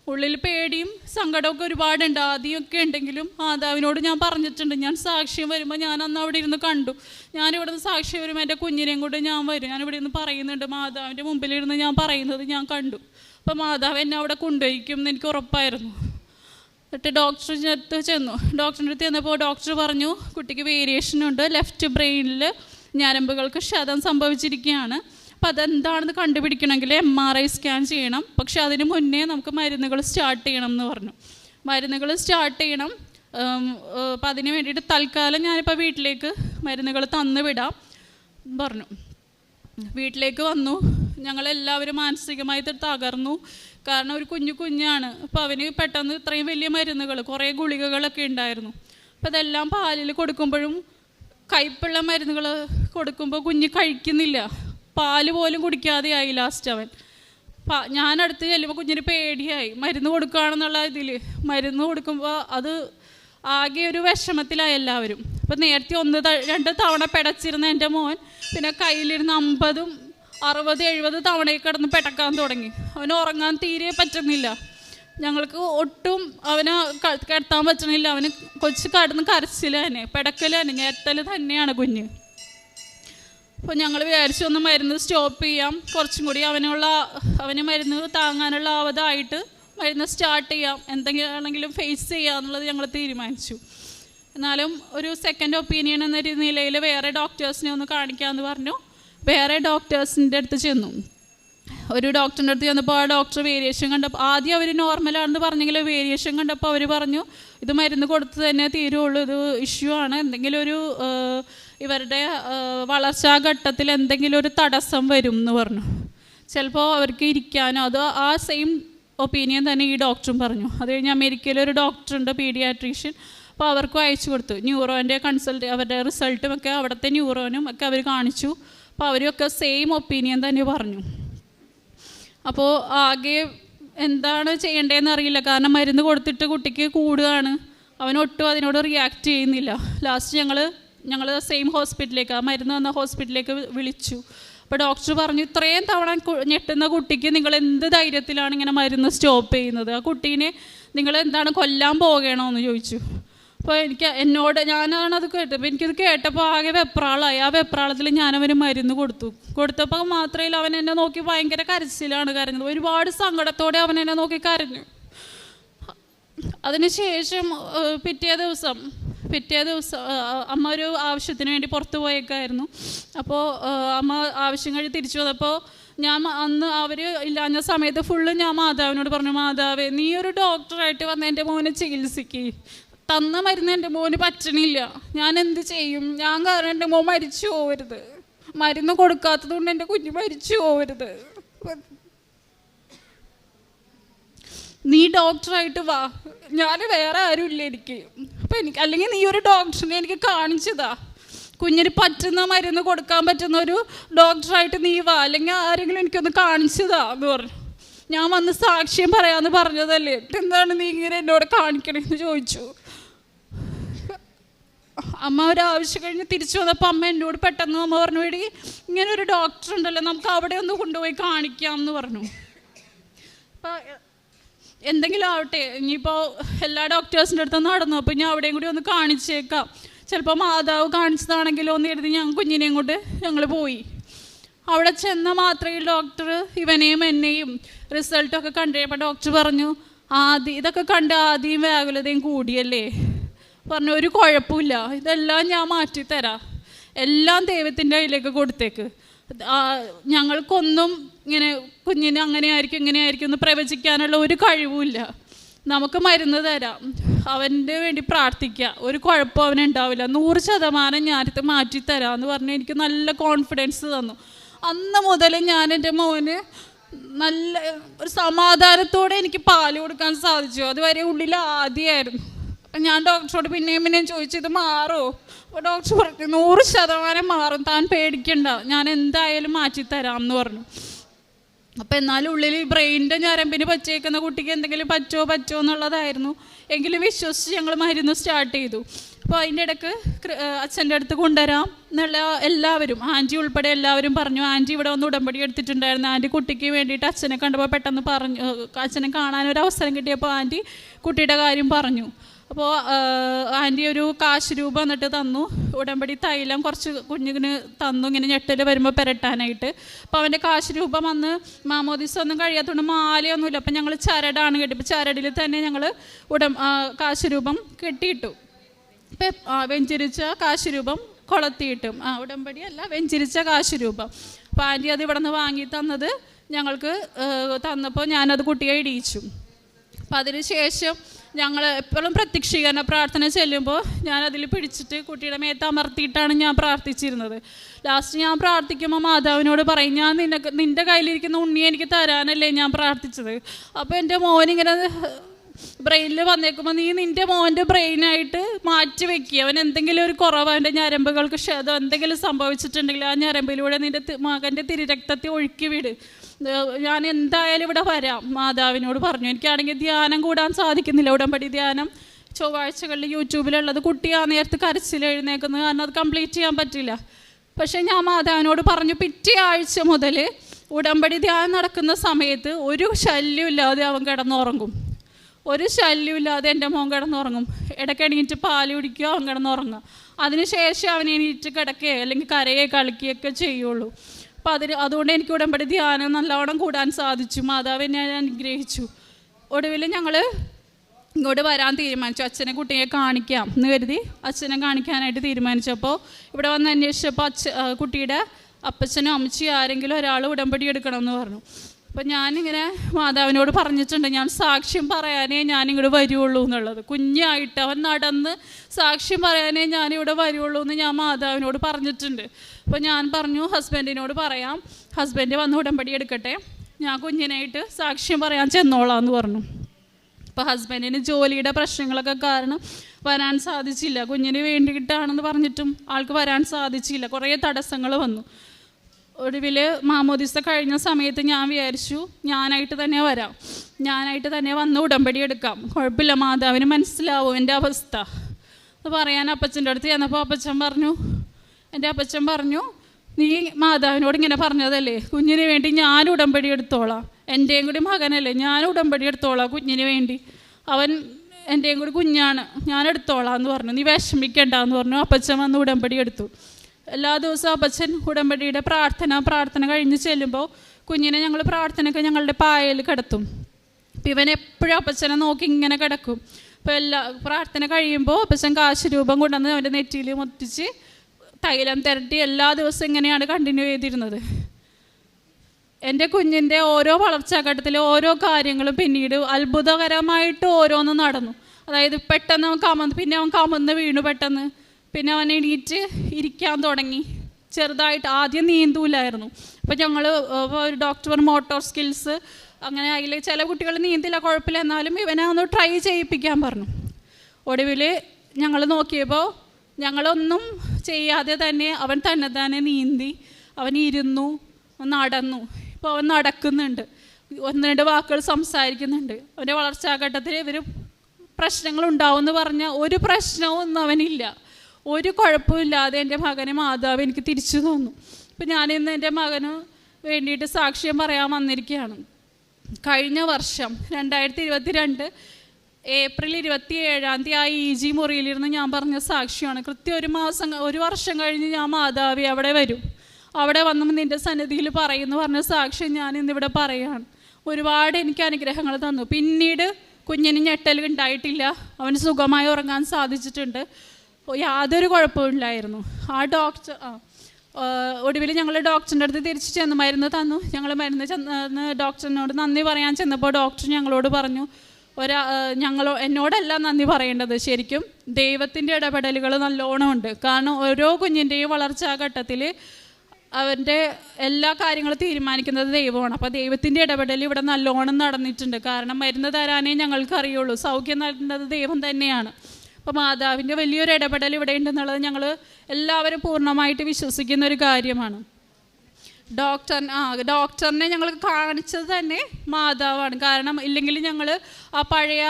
ഉള്ളിൽ പേടിയും സങ്കടമൊക്കെ ഒരുപാടുണ്ട്. ആദ്യമൊക്കെ ഉണ്ടെങ്കിലും മാതാവിനോട് ഞാൻ പറഞ്ഞിട്ടുണ്ട്. ഞാൻ സാക്ഷ്യം വരുമ്പോൾ ഞാൻ അന്ന് അവിടെ ഇരുന്ന് കണ്ടു. ഞാനിവിടെ നിന്ന് സാക്ഷ്യം വരുമ്പോൾ എന്റെ കുഞ്ഞിനെയും കൊണ്ട് ഞാൻ വരും. ഞാനിവിടെ ഇരുന്ന് പറയുന്നുണ്ട്. മാതാവിന്റെ മുമ്പിലിരുന്ന് ഞാൻ പറയുന്നത് ഞാൻ കണ്ടു. അപ്പോൾ മാതാവ് എന്നെ അവിടെ കൊണ്ടുപോയിക്കും എന്ന് എനിക്ക് ഉറപ്പായിരുന്നു. എന്നിട്ട് ഡോക്ടറിന്റെ അടുത്ത് ചെന്നു. ഡോക്ടറിന്റെ അടുത്ത് ചെന്നപ്പോൾ ഡോക്ടർ പറഞ്ഞു കുട്ടിക്ക് വേരിയേഷൻ ഉണ്ട്. ലെഫ്റ്റ് ബ്രെയിനിൽ ഞരമ്പുകൾക്ക് ക്ഷതം സംഭവിച്ചിരിക്കുകയാണ്. അപ്പം അതെന്താണെന്ന് കണ്ടുപിടിക്കണമെങ്കിൽ എം ആർ ഐ സ്കാൻ ചെയ്യണം. പക്ഷെ അതിന് മുന്നേ നമുക്ക് മരുന്നുകൾ സ്റ്റാർട്ട് ചെയ്യണം എന്ന് പറഞ്ഞു. മരുന്നുകൾ സ്റ്റാർട്ട് ചെയ്യണം. അപ്പം അതിന് വേണ്ടിയിട്ട് തൽക്കാലം ഞാനിപ്പോൾ വീട്ടിലേക്ക് മരുന്നുകൾ തന്നു വിടാം പറഞ്ഞു. വീട്ടിലേക്ക് വന്നു. ഞങ്ങളെല്ലാവരും മാനസികമായി തകർന്നു. കാരണം ഒരു കുഞ്ഞു കുഞ്ഞാണ്. അപ്പോൾ അവന് പെട്ടെന്ന് ഇത്രയും വലിയ മരുന്നുകൾ കുറേ ഗുളികകളൊക്കെ ഉണ്ടായിരുന്നു. അപ്പോൾ അതെല്ലാം പാലിൽ കൊടുക്കുമ്പോഴും കയ്പുള്ള മരുന്നുകൾ കൊടുക്കുമ്പോൾ കുഞ്ഞ് കഴിക്കുന്നില്ല. പാൽ പോലും കുടിക്കാതെ ആയി ലാസ്റ്റ് അവൻ. ഞാൻ ഞാനടുത്ത് ചെല്ലുമ്പോൾ കുഞ്ഞിന് പേടിയായി. മരുന്ന് കൊടുക്കുകയാണെന്നുള്ള ഇതിൽ മരുന്ന് കൊടുക്കുമ്പോൾ അത് ആകെ ഒരു വിഷമത്തിലായി എല്ലാവരും. അപ്പം നേരത്തെ ഒന്ന് രണ്ട് തവണ പിടച്ചിരുന്ന എന്റെ മോൻ പിന്നെ കയ്യിലിരുന്ന് അമ്പതും അറുപത് എഴുപത് തവണയിൽ കിടന്ന് പെട്ടക്കാൻ തുടങ്ങി. അവന് ഉറങ്ങാൻ തീരെ പറ്റുന്നില്ല. ഞങ്ങൾക്ക് ഒട്ടും അവന് കിടത്താൻ പറ്റണില്ല. അവന് കൊച്ചു കടന്ന് കരച്ചിൽ തന്നെ പെടക്കല തന്നെ ഞെട്ടൽ തന്നെയാണ് കുഞ്ഞ്. അപ്പോൾ ഞങ്ങൾ വിചാരിച്ചു ഒന്ന് മരുന്ന് സ്റ്റോപ്പ് ചെയ്യാം. കുറച്ചും കൂടി അവനുള്ള അവന് മരുന്ന് താങ്ങാനുള്ള ആവതായിട്ട് മരുന്ന് സ്റ്റാർട്ട് ചെയ്യാം. എന്തെങ്കിലും ആണെങ്കിലും ഫേസ് ചെയ്യാം എന്നുള്ളത് ഞങ്ങൾ തീരുമാനിച്ചു. എന്നാലും ഒരു സെക്കൻഡ് ഒപ്പീനിയൻ എന്ന നിലയിൽ വേറെ ഡോക്ടേഴ്സിനെ ഒന്ന് കാണിക്കാമെന്ന് പറഞ്ഞു. വേറെ ഡോക്ടേഴ്സിന്റെ അടുത്ത് ചെന്നു. ഒരു ഡോക്ടറിന്റെ അടുത്ത് ചെന്നപ്പോൾ ആ ഡോക്ടർ വേരിയേഷൻ കണ്ടപ്പോൾ ആദ്യം അവർ നോർമലാണെന്ന് പറഞ്ഞെങ്കിൽ വേരിയേഷൻ കണ്ടപ്പോൾ അവർ പറഞ്ഞു ഇത് മരുന്ന് കൊടുത്ത് തന്നെ തീരുള്ളൂ ഇത് ഇഷ്യൂ ആണ്. എന്തെങ്കിലും ഒരു ഇവരുടെ വളർച്ചാ ഘട്ടത്തിൽ എന്തെങ്കിലും ഒരു തടസ്സം വരും എന്ന് പറഞ്ഞു. ചിലപ്പോൾ അവർക്ക് ഇരിക്കാനോ അത് ആ സെയിം ഒപ്പീനിയൻ തന്നെ ഈ ഡോക്ടറും പറഞ്ഞു. അത് കഴിഞ്ഞ് അമേരിക്കയിൽ ഒരു ഡോക്ടറുണ്ട് പീഡിയാട്രീഷ്യൻ അപ്പോൾ അവർക്കും അയച്ചു കൊടുത്തു. ന്യൂറോന്റെ കൺസൾട്ട് അവരുടെ റിസൾട്ടും ഒക്കെ അവിടുത്തെ ന്യൂറോനും ഒക്കെ അവർ കാണിച്ചു. അപ്പോൾ അവരൊക്കെ സെയിം ഒപ്പീനിയൻ തന്നെ പറഞ്ഞു. അപ്പോൾ ആകെ എന്താണ് ചെയ്യേണ്ടതെന്ന് അറിയില്ല. കാരണം മരുന്ന് കൊടുത്തിട്ട് കുട്ടിക്ക് കൂടുകയാണ് അവനൊട്ടും അതിനോട് റിയാക്ട് ചെയ്യുന്നില്ല. ലാസ്റ്റ് ഞങ്ങൾ ഞങ്ങൾ സെയിം ഹോസ്പിറ്റലിലേക്ക് ആ മരുന്ന് വന്ന ഹോസ്പിറ്റലിലേക്ക് വിളിച്ചു. അപ്പോൾ ഡോക്ടർ പറഞ്ഞു ഇത്രയും തവണ ഞെട്ടുന്ന കുട്ടിക്ക് നിങ്ങൾ എന്ത് ധൈര്യത്തിലാണ് ഇങ്ങനെ മരുന്ന് സ്റ്റോപ്പ് ചെയ്യുന്നത്? ആ കുട്ടീനെ നിങ്ങൾ എന്താണ് കൊല്ലാൻ പോകണമെന്ന് ചോദിച്ചു. അപ്പോൾ എനിക്ക് എന്നോട് ഞാനാണ് അത് കേട്ടത്. അപ്പോൾ എനിക്കത് കേട്ടപ്പോൾ ആകെ വെപ്രാളായി. ആ വെപ്രാളത്തിൽ ഞാനവന് മരുന്ന് കൊടുത്തു. കൊടുത്തപ്പോൾ മാത്രമേ അവൻ എന്നെ നോക്കി ഭയങ്കര കരച്ചിലാണ് കരഞ്ഞത്. ഒരുപാട് സങ്കടത്തോടെ അവൻ എന്നെ നോക്കി കരഞ്ഞു. അതിനുശേഷം പിറ്റേ ദിവസം പിറ്റേ ദിവസം അമ്മ ഒരു ആവശ്യത്തിന് വേണ്ടി പുറത്തു പോയേക്കായിരുന്നു. അപ്പോൾ അമ്മ ആവശ്യം കഴിഞ്ഞ് തിരിച്ചു വന്നപ്പോൾ ഞാൻ അന്ന് അവർ ഇല്ലാഞ്ഞ സമയത്ത് ഫുള്ള് ഞാൻ മാതാവിനോട് പറഞ്ഞു മാതാവേ നീ ഒരു ഡോക്ടറായിട്ട് വന്ന് എന്റെ മോനെ ചികിത്സിക്ക്. തന്ന മരുന്ന് എന്റെ മോന് പറ്റണില്ല. ഞാൻ എന്ത് ചെയ്യും? ഞാൻ കാരണം എന്റെ മോൻ മരിച്ചു പോകരുത് മരുന്ന് കൊടുക്കാത്തത് കൊണ്ട് എന്റെ കുഞ്ഞ് മരിച്ചു പോകരുത് നീ ഡോക്ടറായിട്ട് വാ. ഞാൻ വേറെ ആരും ഇല്ല എനിക്ക്. അപ്പം എനിക്ക് അല്ലെങ്കിൽ നീ ഒരു ഡോക്ടറിനെ എനിക്ക് കാണിച്ചതാ. കുഞ്ഞിന് പറ്റുന്ന മരുന്ന് കൊടുക്കാൻ പറ്റുന്ന ഒരു ഡോക്ടറായിട്ട് നീ വാ. അല്ലെങ്കിൽ ആരെങ്കിലും എനിക്കൊന്ന് കാണിച്ചതാ എന്ന് പറഞ്ഞു. ഞാൻ വന്ന് സാക്ഷ്യം പറയാമെന്ന് പറഞ്ഞതല്ലേ. എന്താണ് നീ ഇങ്ങനെ എന്നോട് കാണിക്കണമെന്ന് ചോദിച്ചു. അമ്മ ഒരു ആവശ്യം കഴിഞ്ഞ് തിരിച്ചു വന്നപ്പോൾ അമ്മ എന്നോട് പെട്ടെന്ന് അമ്മ പറഞ്ഞു എടി ഇങ്ങനെ ഒരു ഡോക്ടർ ഉണ്ടല്ലോ നമുക്ക് അവിടെ ഒന്ന് കൊണ്ടുപോയി കാണിക്കാം എന്ന് പറഞ്ഞു. അപ്പോൾ എന്തെങ്കിലും ആവട്ടെ ഇനിയിപ്പോൾ എല്ലാ ഡോക്ടേഴ്സിന്റെ അടുത്ത് നടന്നു അപ്പോൾ ഞാൻ അവിടെയും കൂടി ഒന്ന് കാണിച്ചേക്കാം. ചിലപ്പോൾ മാതാവ് കാണിച്ചതാണെങ്കിലോ എന്ന് കരുതി ഞാൻ കുഞ്ഞിനെയും കൊണ്ട് ഞങ്ങൾ പോയി. അവിടെ ചെന്ന മാത്രമേ ഡോക്ടർ ഇവനെയും എന്നെയും റിസൾട്ടൊക്കെ കണ്ടു കഴിഞ്ഞപ്പോൾ ഡോക്ടർ പറഞ്ഞു ആദ്യം ഇതൊക്കെ കണ്ട് ആദ്യം വ്യാകുലതയും കൂടിയല്ലേ? പറഞ്ഞു ഒരു കുഴപ്പമില്ല. ഇതെല്ലാം ഞാൻ മാറ്റിത്തരാം. എല്ലാം ദൈവത്തിന്റെ കയ്യിലേക്ക് കൊടുത്തേക്ക്. ഞങ്ങൾക്കൊന്നും ഇങ്ങനെ കുഞ്ഞിന് അങ്ങനെ ആയിരിക്കും ഇങ്ങനെ ആയിരിക്കും എന്ന് പ്രവചിക്കാനുള്ള ഒരു കഴിവുമില്ല. നമുക്ക് മരുന്ന് തരാം. അവന്റെ വേണ്ടി പ്രാർത്ഥിക്കുക ഒരു കുഴപ്പം അവനുണ്ടാവില്ല നൂറ് ശതമാനം ഞാനിത് മാറ്റിത്തരാം എന്ന് പറഞ്ഞ് എനിക്ക് നല്ല കോൺഫിഡൻസ് തന്നു. അന്ന് മുതൽ ഞാൻ എന്റെ മോന് നല്ല ഒരു സമാധാനത്തോടെ എനിക്ക് പാൽ കൊടുക്കാൻ സാധിച്ചു. അതുവരെ ഉള്ളിൽ ആദ്യമായിരുന്നു ഞാൻ ഡോക്ടറോട് പിന്നെയും പിന്നെയും ചോദിച്ചു ഇത് മാറുമോ അപ്പോൾ ഡോക്ടർ പറഞ്ഞു നൂറ് ശതമാനം മാറും താൻ പേടിക്കണ്ട. ഞാൻ എന്തായാലും മാറ്റിത്തരാം എന്ന് പറഞ്ഞു. അപ്പം എന്നാലും ഉള്ളിൽ ബ്രെയിനിന്റെ ഞരമ്പിന് പച്ചേക്കുന്ന കുട്ടിക്ക് എന്തെങ്കിലും പച്ചോ പച്ചോ എന്നുള്ളതായിരുന്നു. എങ്കിലും വിശ്വസിച്ച് ഞങ്ങൾ മരുന്ന് സ്റ്റാർട്ട് ചെയ്തു. അപ്പോൾ അതിന്റെ ഇടയ്ക്ക് അച്ഛന്റെ അടുത്ത് കൊണ്ടുവരാം എന്നുള്ള എല്ലാവരും ആന്റി ഉൾപ്പെടെ എല്ലാവരും പറഞ്ഞു ആന്റി ഇവിടെ ഒന്ന് ഉടമ്പടി എടുത്തിട്ടുണ്ടായിരുന്നു. ആന്റി കുട്ടിക്ക് വേണ്ടിയിട്ട് അച്ഛനെ കണ്ടപ്പോൾ പെട്ടെന്ന് പറഞ്ഞു അച്ഛനെ കാണാനൊരു അവസരം കിട്ടിയപ്പോൾ ആന്റി കുട്ടിയുടെ കാര്യം പറഞ്ഞു. അപ്പോൾ ആന്റി ഒരു കാശ് രൂപ എന്നിട്ട് തന്നു. ഉടമ്പടി തൈലം കുറച്ച് കുഞ്ഞിന് തന്നു. ഇങ്ങനെ ഞെട്ടൽ വരുമ്പോൾ പെരട്ടാനായിട്ട്. അപ്പോൾ അവന്റെ കാശ് രൂപം വന്ന് മാമോദിസ ഒന്നും കഴിയാത്തതുകൊണ്ട് മാലയൊന്നുമില്ല. അപ്പം ഞങ്ങൾ ചരടാണ് കെട്ടി ഇപ്പോൾ ചരടിൽ തന്നെ ഞങ്ങൾ ഉടം കാശ് രൂപം കെട്ടിയിട്ടു. ഇപ്പം വെഞ്ചരിച്ച കാശ് രൂപം കൊളത്തിയിട്ടും. ആ ഉടമ്പടി അല്ല വെഞ്ചിരിച്ച കാശ് രൂപം അപ്പോൾ ആന്റി അത് ഇവിടെ നിന്ന് വാങ്ങി തന്നത് ഞങ്ങൾക്ക് തന്നപ്പോൾ ഞാനത് കുട്ടിയെ ഇടിയിച്ചു. അപ്പം അതിന് ശേഷം ഞങ്ങൾ എപ്പോഴും പ്രത്യക്ഷീകരണ പ്രാർത്ഥന ചെല്ലുമ്പോൾ ഞാൻ അതിൽ പിടിച്ചിട്ട് കുട്ടിയുടെ മേത്ത് അമർത്തിയിട്ടാണ് ഞാൻ പ്രാർത്ഥിച്ചിരുന്നത്. ലാസ്റ്റ് ഞാൻ പ്രാർത്ഥിക്കുമ്പോൾ മാതാവിനോട് പറയും ഞാൻ നിനക്ക് നിന്റെ കയ്യിലിരിക്കുന്ന ഉണ്ണി എനിക്ക് തരാനല്ലേ ഞാൻ പ്രാർത്ഥിച്ചത്? അപ്പോൾ എന്റെ മോനിങ്ങനെ ബ്രെയിനിൽ വന്നേക്കുമ്പോൾ നീ നിന്റെ മോന്റെ ബ്രെയിനായിട്ട് മാറ്റി വെക്കുക അവൻ എന്തെങ്കിലും ഒരു കുറവ് അവന്റെ ഞരമ്പുകൾക്ക് ക്ഷതം എന്തെങ്കിലും സംഭവിച്ചിട്ടുണ്ടെങ്കിൽ ആ ഞരമ്പിലൂടെ നിന്റെ മകന്റെ തിരുരക്തത്തെ ഒഴുക്കി വിട്. ഞാൻ എന്തായാലും ഇവിടെ വരാം. മാതാവിനോട് പറഞ്ഞു. എനിക്കാണെങ്കിൽ ധ്യാനം കൂടാൻ സാധിക്കുന്നില്ല. ഉടമ്പടി ധ്യാനം ചൊവ്വാഴ്ചകളിൽ യൂട്യൂബിലുള്ളത് കുട്ടി ആ നേരത്ത് കരച്ചിൽ എഴുന്നേക്കുന്നത് കാരണം അത് കംപ്ലീറ്റ് ചെയ്യാൻ പറ്റില്ല. പക്ഷേ ഞാൻ മാതാവിനോട് പറഞ്ഞു പിറ്റേ ആഴ്ച മുതൽ ഉടമ്പടി ധ്യാനം നടക്കുന്ന സമയത്ത് ഒരു ശല്യമില്ലാതെ അവൻ കിടന്നുറങ്ങും. ഒരു ശല്യമില്ലാതെ എന്റെ മോൻ കിടന്നുറങ്ങും. ഇടയ്ക്ക് എണീറ്റ് പാൽ കുടിക്കുക അവൻ കിടന്നുറങ്ങുക. അതിനുശേഷം അവൻ എണീറ്റ് കിടക്കുകയോ അല്ലെങ്കിൽ കരയെ കളിക്കുകയൊക്കെ ചെയ്യുള്ളൂ. അപ്പോൾ അതിന് അതുകൊണ്ട് എനിക്ക് ഉടമ്പടി ധ്യാനം നല്ലവണ്ണം കൂടാൻ സാധിച്ചു. മാതാവ് എന്നെ അനുഗ്രഹിച്ചു. ഒടുവിൽ ഞങ്ങൾ ഇങ്ങോട്ട് വരാൻ തീരുമാനിച്ചു. അച്ഛനെ കുട്ടിയെ കാണിക്കാം എന്ന് കരുതി അച്ഛനെ കാണിക്കാനായിട്ട് തീരുമാനിച്ചപ്പോൾ ഇവിടെ വന്ന് അന്വേഷിച്ചപ്പോൾ അച്ഛ കുട്ടിയുടെ അപ്പച്ചനും അമ്മച്ചിയോ ആരെങ്കിലും ഒരാൾ ഉടമ്പടി എടുക്കണമെന്ന് പറഞ്ഞു. അപ്പം ഞാനിങ്ങനെ മാതാവിനോട് പറഞ്ഞിട്ടുണ്ട് ഞാൻ സാക്ഷ്യം പറയാനേ ഞാനിങ്ങോട്ട് വരുള്ളൂ എന്നുള്ളത്. കുഞ്ഞായിട്ട് അവൻ നടന്ന് സാക്ഷ്യം പറയാനേ ഞാനിവിടെ വരുള്ളൂ എന്ന് ഞാൻ മാതാവിനോട് പറഞ്ഞിട്ടുണ്ട്. അപ്പോൾ ഞാൻ പറഞ്ഞു ഹസ്ബൻഡിനോട് പറയാം. ഹസ്ബൻഡ് വന്ന് ഉടമ്പടി എടുക്കട്ടെ. ഞാൻ കുഞ്ഞിനായിട്ട് സാക്ഷ്യം പറയാൻ ചെന്നോളാം എന്ന് പറഞ്ഞു. അപ്പോൾ ഹസ്ബൻഡിന് ജോലിയുടെ പ്രശ്നങ്ങളൊക്കെ കാരണം വരാൻ സാധിച്ചില്ല. കുഞ്ഞിന് വേണ്ടിയിട്ടാണെന്ന് പറഞ്ഞിട്ടും ആൾക്ക് വരാൻ സാധിച്ചില്ല. കുറേ തടസ്സങ്ങൾ വന്നു. ഒടുവിൽ മാമോദിസ കഴിഞ്ഞ സമയത്ത് ഞാൻ വിചാരിച്ചു ഞാനായിട്ട് തന്നെ വരാം. ഞാനായിട്ട് തന്നെ വന്ന് ഉടമ്പടി എടുക്കാം. കുഴപ്പമില്ല മാതാവിന് മനസ്സിലാവും എന്റെ അവസ്ഥ. അത് പറയാൻ അപ്പച്ചന്റെ അടുത്ത് ചെന്നപ്പോൾ അപ്പച്ചൻ പറഞ്ഞു എന്റെ അപ്പച്ചൻ പറഞ്ഞു നീ മാതാവിനോട് ഇങ്ങനെ പറഞ്ഞതല്ലേ? കുഞ്ഞിന് വേണ്ടി ഞാൻ ഉടമ്പടി എടുത്തോളാം. എന്റെയും കൂടി മകനല്ലേ? ഞാൻ ഉടമ്പടി എടുത്തോളാം കുഞ്ഞിന് വേണ്ടി. അവൻ എന്റെയും കൂടി കുഞ്ഞാണ്. ഞാൻ എടുത്തോളാം എന്ന് പറഞ്ഞു. നീ വിഷമിക്കണ്ട എന്ന് പറഞ്ഞു. അപ്പച്ചൻ വന്ന് ഉടമ്പടി എടുത്തു. എല്ലാ ദിവസവും അപ്പച്ചൻ ഉടമ്പടിയുടെ പ്രാർത്ഥന പ്രാർത്ഥന കഴിഞ്ഞ് ചെല്ലുമ്പോൾ കുഞ്ഞിനെ ഞങ്ങൾ പ്രാർത്ഥനയ്ക്ക് ഞങ്ങളുടെ പായയിൽ കിടത്തും. ഇവൻ എപ്പോഴും അപ്പച്ചനെ നോക്കി ഇങ്ങനെ കിടക്കും. അപ്പോൾ എല്ലാ പ്രാർത്ഥന കഴിയുമ്പോൾ അപ്പച്ചൻ കാശ് രൂപം കൊണ്ടുവന്ന് അവന്റെ നെറ്റിയിൽ മുത്തിച്ച് തൈലം തിരട്ടി എല്ലാ ദിവസവും ഇങ്ങനെയാണ് കണ്ടിന്യൂ ചെയ്തിരുന്നത്. എന്റെ കുഞ്ഞിന്റെ ഓരോ വളർച്ചാഘട്ടത്തിലെ ഓരോ കാര്യങ്ങളും പിന്നീട് അത്ഭുതകരമായിട്ട് ഓരോന്ന് നടന്നു. അതായത് പെട്ടെന്ന് അവൻ കമന്ന് പിന്നെ അവൻ കമന്ന് വീണു പെട്ടെന്ന്. പിന്നെ അവൻ എണീറ്റ് ഇരിക്കാൻ തുടങ്ങി. ചെറുതായിട്ട് ആദ്യം നീന്തൂലായിരുന്നു. അപ്പോൾ ഞങ്ങൾ ഒരു ഡോക്ടർ മോട്ടോർ സ്കിൽസ് അങ്ങനെ അതിൽ ചില കുട്ടികൾ നീന്തില്ല കുഴപ്പമില്ല. എന്നാലും ഇവനെ ഒന്ന് ട്രൈ ചെയ്യിപ്പിക്കാൻ പറഞ്ഞു. ഒടുവിൽ ഞങ്ങൾ നോക്കിയപ്പോൾ ഞങ്ങളൊന്നും ചെയ്യാതെ തന്നെ അവൻ തന്നെ തന്നെ നീന്തി അവൻ ഇരുന്നു നടന്നു. ഇപ്പോൾ അവൻ നടക്കുന്നുണ്ട്. ഒന്ന് രണ്ട് വാക്കുകൾ സംസാരിക്കുന്നുണ്ട്. അവന്റെ വളർച്ചാഘട്ടത്തിൽ ഇവർ പ്രശ്നങ്ങൾ എന്ന് പറഞ്ഞ ഒരു പ്രശ്നവും ഒന്നും അവനില്ല. ഒരു കുഴപ്പമില്ലാതെ എന്റെ മകനെ മാതാവ് എനിക്ക് തിരിച്ചു തന്നു. ഇപ്പം ഞാനിന്ന് എന്റെ മകന് വേണ്ടിയിട്ട് സാക്ഷ്യം പറയാൻ വന്നിരിക്കുകയാണ്. കഴിഞ്ഞ വർഷം രണ്ടായിരത്തി ഇരുപത്തി രണ്ട് ഏപ്രിൽ ഇരുപത്തി ഏഴാം തീയതി ആ ഇ ജി മുറിയിലിരുന്ന് ഞാൻ പറഞ്ഞ സാക്ഷിയാണ്. കൃത്യം ഒരു മാസം ഒരു വർഷം കഴിഞ്ഞ് ഞാൻ മാതാവി അവിടെ വരും. അവിടെ വന്ന് നിന്റെ സന്നിധിയിൽ പറയുന്നു പറഞ്ഞ സാക്ഷ്യം ഞാൻ ഇന്നിവിടെ പറയാണ്. ഒരുപാട് എനിക്ക് അനുഗ്രഹങ്ങൾ തന്നു. പിന്നീട് കുഞ്ഞിന് ഞെട്ടൽ ഉണ്ടായിട്ടില്ല. അവന് സുഖമായി ഉറങ്ങാൻ സാധിച്ചിട്ടുണ്ട്. യാതൊരു കുഴപ്പമില്ലായിരുന്നു ആ ഡോക്ടർ ആ ഒടുവിൽ ഞങ്ങൾ ഡോക്ടറിന്റെ അടുത്ത് തിരിച്ച് ചെന്ന് മരുന്ന് തന്നു. ഞങ്ങൾ മരുന്ന് ചെന്ന് ഡോക്ടറിനോട് നന്ദി പറയാൻ ചെന്നപ്പോൾ ഡോക്ടർ ഞങ്ങളോട് പറഞ്ഞു ഒരാ ഞങ്ങളോ എന്നോടല്ല നന്ദി പറയേണ്ടത്. ശരിക്കും ദൈവത്തിന്റെ ഇടപെടലുകൾ നല്ലോണം ഉണ്ട് കാരണം ഓരോ കുഞ്ഞിന്റെയും വളർച്ചാ ഘട്ടത്തിൽ അവന്റെ എല്ലാ കാര്യങ്ങളും തീരുമാനിക്കുന്നത് ദൈവമാണ്. അപ്പോൾ ദൈവത്തിന്റെ ഇടപെടൽ ഇവിടെ നല്ലോണം നടന്നിട്ടുണ്ട്. കാരണം മരുന്ന് തരാനേ ഞങ്ങൾക്ക് അറിയുള്ളൂ സൗഖ്യം നൽകുന്നത് ദൈവം തന്നെയാണ്. അപ്പോൾ മാതാവിന്റെ വലിയൊരു ഇടപെടൽ ഇവിടെ ഉണ്ടെന്നുള്ളത് ഞങ്ങൾ എല്ലാവരും പൂർണമായിട്ട് വിശ്വസിക്കുന്ന ഒരു കാര്യമാണ്. ഡോക്ടർ ആ ഡോക്ടറിനെ ഞങ്ങൾ കാണിച്ചത് തന്നെ മാതാവാണ്. കാരണം ഇല്ലെങ്കിൽ ഞങ്ങൾ ആ പഴയ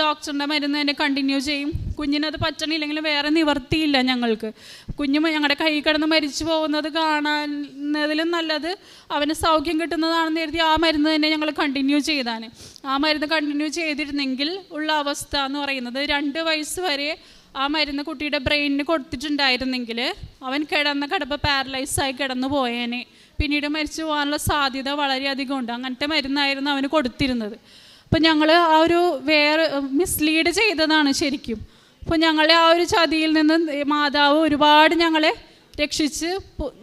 ഡോക്ടറിന്റെ മരുന്ന് തന്നെ കണ്ടിന്യൂ ചെയ്യും. കുഞ്ഞിനത് പറ്റണില്ലെങ്കിൽ വേറെ നിവർത്തിയില്ല ഞങ്ങൾക്ക്. കുഞ്ഞു ഞങ്ങളുടെ കൈ കിടന്ന് മരിച്ചു പോകുന്നത് കാണുന്നതിലും നല്ലത് അവന് സൗഖ്യം കിട്ടുന്നതാണെന്ന് കരുതി ആ മരുന്ന് തന്നെ ഞങ്ങൾ കണ്ടിന്യൂ ചെയ്താണ്. ആ മരുന്ന് കണ്ടിന്യൂ ചെയ്തിരുന്നെങ്കിൽ ഉള്ള അവസ്ഥ എന്ന് പറയുന്നത് രണ്ട് വയസ്സ് വരെ ആ മരുന്ന് കുട്ടിയുടെ ബ്രെയിനിന് കൊടുത്തിട്ടുണ്ടായിരുന്നെങ്കിൽ അവൻ കിടന്ന കിടപ്പ് പാരലൈസായി കിടന്നു പോയേനെ. പിന്നീട് മരിച്ചു പോകാനുള്ള സാധ്യത വളരെയധികം ഉണ്ട്. അങ്ങനത്തെ മരുന്നായിരുന്നു അവന് കൊടുത്തിരുന്നത്. അപ്പം ഞങ്ങൾ ആ ഒരു വേറെ മിസ്ലീഡ് ചെയ്തതാണ് ശരിക്കും. അപ്പോൾ ഞങ്ങളെ ആ ഒരു ചതിയിൽ നിന്ന് മാതാവ് ഒരുപാട് ഞങ്ങളെ രക്ഷിച്ച്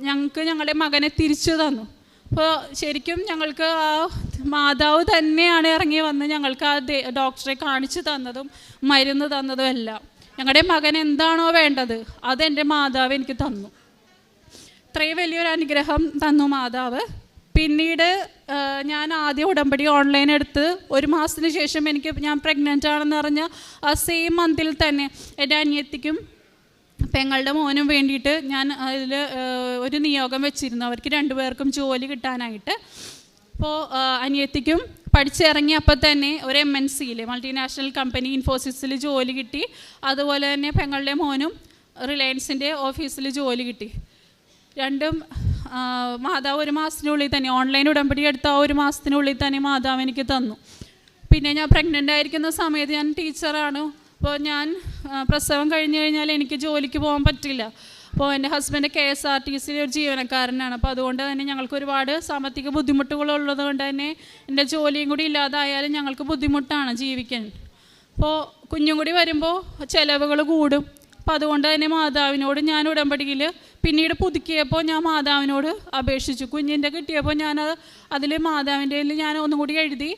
ഞങ്ങൾക്ക് ഞങ്ങളുടെ മകനെ തിരിച്ചു തന്നു. അപ്പോൾ ശരിക്കും ഞങ്ങൾക്ക് ആ മാതാവ് തന്നെയാണ് ഇറങ്ങി വന്ന് ഞങ്ങൾക്ക് ആ ഡോക്ടറെ കാണിച്ചു തന്നതും മരുന്ന് തന്നതും എല്ലാം. ഞങ്ങളുടെ മകൻ എന്താണോ വേണ്ടത് അതെന്റെ മാതാവ് എനിക്ക് തന്നു. ഇത്രയും വലിയൊരു അനുഗ്രഹം തന്നു മാതാവ്. പിന്നീട് ഞാൻ ആദ്യം ഉടമ്പടി ഓൺലൈൻ എടുത്ത് ഒരു മാസത്തിന് ശേഷം എനിക്ക് ഞാൻ പ്രഗ്നന്റ് ആണെന്ന് അറിഞ്ഞ ആ സെയിം മന്തിൽ തന്നെ എന്റെ അനിയത്തിക്കും പെങ്ങളുടെ മോനും വേണ്ടിയിട്ട് ഞാൻ അതിൽ ഒരു നിയോഗം വെച്ചിരുന്നു. അവർക്ക് രണ്ടുപേർക്കും ജോലി കിട്ടാനായിട്ട്. അപ്പോൾ അനിയത്തിക്കും പഠിച്ചിറങ്ങി അപ്പോൾ തന്നെ ഒരു എം എൻ സിയിൽ മൾട്ടിനാഷണൽ കമ്പനി ഇൻഫോസിസിൽ ജോലി കിട്ടി. അതുപോലെ തന്നെ പെങ്ങളുടെ മോനും റിലയൻസിന്റെ ഓഫീസിൽ ജോലി കിട്ടി. രണ്ടും മാതാവ് ഒരു മാസത്തിനുള്ളിൽ തന്നെ ഓൺലൈൻ ഉടമ്പടി എടുത്ത ആ ഒരു മാസത്തിനുള്ളിൽ തന്നെ മാതാവ് എനിക്ക് തന്നു. പിന്നെ ഞാൻ പ്രഗ്നന്റ് ആയിരിക്കുന്ന സമയത്ത് ഞാൻ ടീച്ചറാണ് അപ്പോൾ ഞാൻ പ്രസവം കഴിഞ്ഞ് കഴിഞ്ഞാൽ എനിക്ക് ജോലിക്ക് പോകാൻ പറ്റില്ല. അപ്പോൾ എന്റെ husband K S R T സിയിലെ ഒരു ജീവനക്കാരനാണ്. അപ്പോൾ അതുകൊണ്ട് തന്നെ ഞങ്ങൾക്ക് ഒരുപാട് സാമ്പത്തിക ബുദ്ധിമുട്ടുകളുള്ളത് കൊണ്ട് തന്നെ എന്റെ ജോലിയും കൂടി ഇല്ലാതായാലും ഞങ്ങൾക്ക് ബുദ്ധിമുട്ടാണ് ജീവിക്കാൻ. അപ്പോൾ കുഞ്ഞും കൂടി വരുമ്പോൾ ചിലവുകൾ കൂടും. അപ്പോൾ അതുകൊണ്ട് തന്നെ മാതാവിനോട് ഞാൻ ഉടമ്പടിയിൽ പിന്നീട് പുതുക്കിയപ്പോൾ ഞാൻ മാതാവിനോട് അപേക്ഷിച്ചു. കുഞ്ഞിന്റെ കിട്ടിയപ്പോൾ ഞാൻ അതിൽ മാതാവിന്റെ ഞാൻ ഒന്നും കൂടി എഴുതി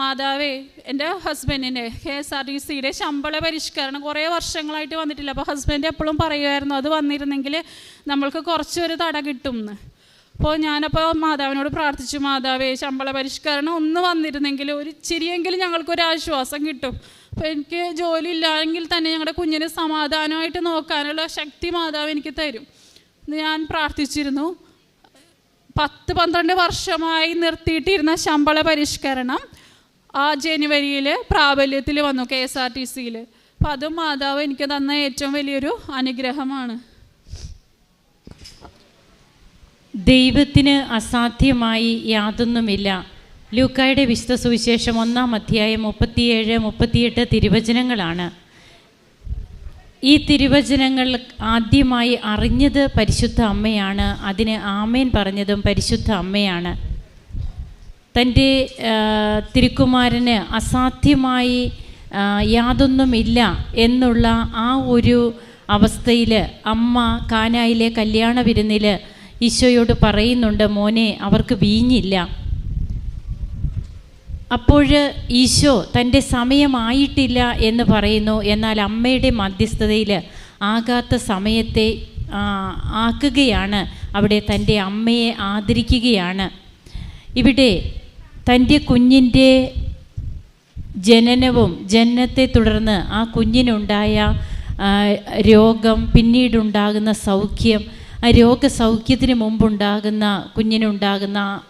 മാതാവേ എന്റെ ഹസ്ബൻഡിന്റെ കെ എസ് ആർ ടി സിയുടെ ശമ്പള പരിഷ്കരണം കുറേ വർഷങ്ങളായിട്ട് വന്നിട്ടില്ല. അപ്പോൾ ഹസ്ബൻഡ് എപ്പോഴും പറയുമായിരുന്നു അത് വന്നിരുന്നെങ്കിൽ നമ്മൾക്ക് കുറച്ചൊരു തട കിട്ടും എന്ന് അപ്പോൾ ഞാനപ്പോൾ മാതാവിനോട് പ്രാർത്ഥിച്ചു മാതാവേ ശമ്പള പരിഷ്കരണം ഒന്ന് വന്നിരുന്നെങ്കിൽ ഒരു ചിരിയെങ്കിലും ഞങ്ങൾക്കൊരു ആശ്വാസം കിട്ടും. അപ്പോൾ എനിക്ക് ജോലി ഇല്ലെങ്കിൽ തന്നെ ഞങ്ങളുടെ കുഞ്ഞിനെ സമാധാനമായിട്ട് നോക്കാനുള്ള ശക്തി മാതാവ് എനിക്ക് തരും. ഞാൻ പ്രാർത്ഥിച്ചിരുന്നു. പത്ത് പന്ത്രണ്ട് വർഷമായി നിർത്തിയിട്ടിരുന്ന ശമ്പള പരിഷ്കരണം ആ ജനുവരിയിൽ പ്രാബല്യത്തിൽ വന്നു കെ എസ് ആർ ടി സിയിൽ അപ്പം അതും മാതാവ് എനിക്ക് തന്ന ഏറ്റവും വലിയൊരു അനുഗ്രഹമാണ്. ദൈവത്തിന് അസാധ്യമായി യാതൊന്നുമില്ല. ലൂക്കായുടെ വിശുദ്ധ സുവിശേഷം ഒന്നാം അധ്യായം മുപ്പത്തിയേഴ് മുപ്പത്തിയെട്ട് തിരുവചനങ്ങളാണ്. ഈ തിരുവചനങ്ങൾ ആദ്യമായി അറിഞ്ഞത് പരിശുദ്ധ അമ്മയാണ്. അതിന് ആമേൻ പറഞ്ഞതും പരിശുദ്ധ അമ്മയാണ്. തന്റെ തിരുക്കുമാരന് അസാധ്യമായി യാതൊന്നുമില്ല എന്നുള്ള ആ ഒരു അവസ്ഥയിൽ അമ്മ കാനായിലെ കല്യാണ വിരുന്നിൽ ഈശോയോട് പറയുന്നുണ്ട് മോനെ അവർക്ക് വീഞ്ഞില്ല. അപ്പോൾ ഈശോ തന്റെ സമയമായിട്ടില്ല എന്ന് പറയുന്നു. എന്നാൽ അമ്മയുടെ മധ്യസ്ഥതയിൽ ആകാത്ത സമയത്തെ ആക്കുകയാണ്. അവിടെ തന്റെ അമ്മയെ ആദരിക്കുകയാണ്. ഇവിടെ തന്റെ കുഞ്ഞിന്റെ ജനനവും ജനനത്തെ തുടർന്ന് ആ കുഞ്ഞിനുണ്ടായ രോഗം പിന്നീടുണ്ടാകുന്ന സൗഖ്യം ആ രോഗസൗഖ്യത്തിന് മുമ്പുണ്ടാകുന്ന കുഞ്ഞിനുണ്ടാകുന്ന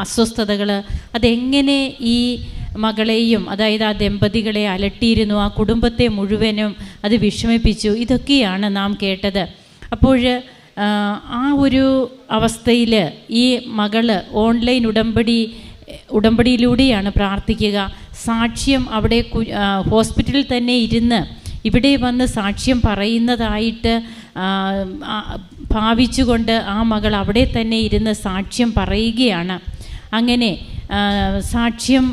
അസ്വസ്ഥതകൾ അതെങ്ങനെ ഈ മകളെയും അതായത് ആ ദമ്പതികളെ അലട്ടിയിരുന്നു ആ കുടുംബത്തെ മുഴുവനും അത് വിഷമിപ്പിച്ചു. ഇതൊക്കെയാണ് നാം കേട്ടത്. അപ്പോൾ ആ ഒരു അവസ്ഥയിൽ ഈ മകൾ ഓൺലൈൻ ഉടമ്പടി ഉടമ്പടിയിലൂടെയാണ് പ്രാർത്ഥിക്കുക. സാക്ഷ്യം അവിടെ ഹോസ്പിറ്റലിൽ തന്നെ ഇരുന്ന് ഇവിടെ വന്ന് സാക്ഷ്യം പറയുന്നതായിട്ട് ഭാവിച്ചുകൊണ്ട് ആ മകൾ അവിടെ തന്നെ ഇരുന്ന് സാക്ഷ്യം പറയുകയാണ്. അങ്ങനെ സാക്ഷ്യം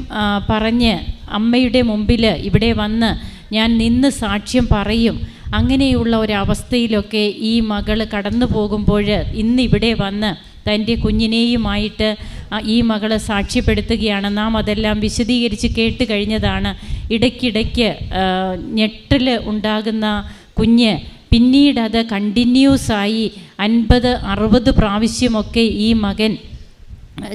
പറഞ്ഞ് അമ്മയുടെ മുമ്പിൽ ഇവിടെ വന്ന് ഞാൻ നിന്ന് സാക്ഷ്യം പറയും. അങ്ങനെയുള്ള ഒരവസ്ഥയിലൊക്കെ ഈ മകൾ കടന്നു പോകുമ്പോൾ ഇന്നിവിടെ വന്ന് തന്റെ കുഞ്ഞിനെയുമായിട്ട് ഈ മകളെ സാക്ഷ്യപ്പെടുത്തുകയാണ്. നാം അതെല്ലാം വിശദീകരിച്ച് കേട്ട് കഴിഞ്ഞതാണ്. ഇടയ്ക്കിടയ്ക്ക് ഞെട്ടൽ ഉണ്ടാകുന്ന കുഞ്ഞ് പിന്നീട് അത് കണ്ടിന്യൂസ് കണ്ടിന്യൂസായി അൻപത് അറുപത് പ്രാവശ്യമൊക്കെ ഈ മകൻ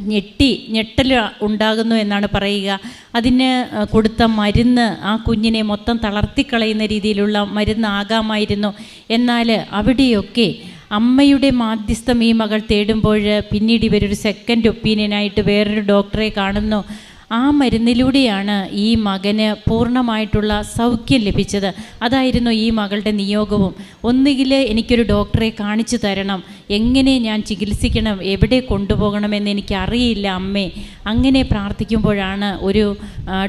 ഞെട്ടി ഞെട്ടൽ ഉണ്ടാകുന്നു എന്നാണ് പറയുക. അതിന് കൊടുത്ത മരുന്ന് ആ കുഞ്ഞിനെ മൊത്തം തളർത്തിക്കളയുന്ന രീതിയിലുള്ള മരുന്നാകാമായിരുന്നു എന്നാൽ അവിടെയൊക്കെ അമ്മയുടെ മാധ്യസ്ഥം ഈ മകൾ തേടുമ്പോൾ പിന്നീട് ഇവരൊരു സെക്കൻഡ് ഒപ്പീനിയനായിട്ട് വേറൊരു ഡോക്ടറെ കാണുന്നു. ആ മരുന്നിലൂടെയാണ് ഈ മകന് പൂർണമായിട്ടുള്ള സൗഖ്യം ലഭിച്ചത്. അതായിരുന്നു ഈ മകളുടെ നിയോഗവും. ഒന്നുകിൽ എനിക്കൊരു ഡോക്ടറെ കാണിച്ചു തരണം. എങ്ങനെ ഞാൻ ചികിത്സിക്കണം? എവിടെ കൊണ്ടുപോകണമെന്ന് എനിക്ക് അറിയില്ല അമ്മേ. അങ്ങനെ പ്രാർത്ഥിക്കുമ്പോഴാണ് ഒരു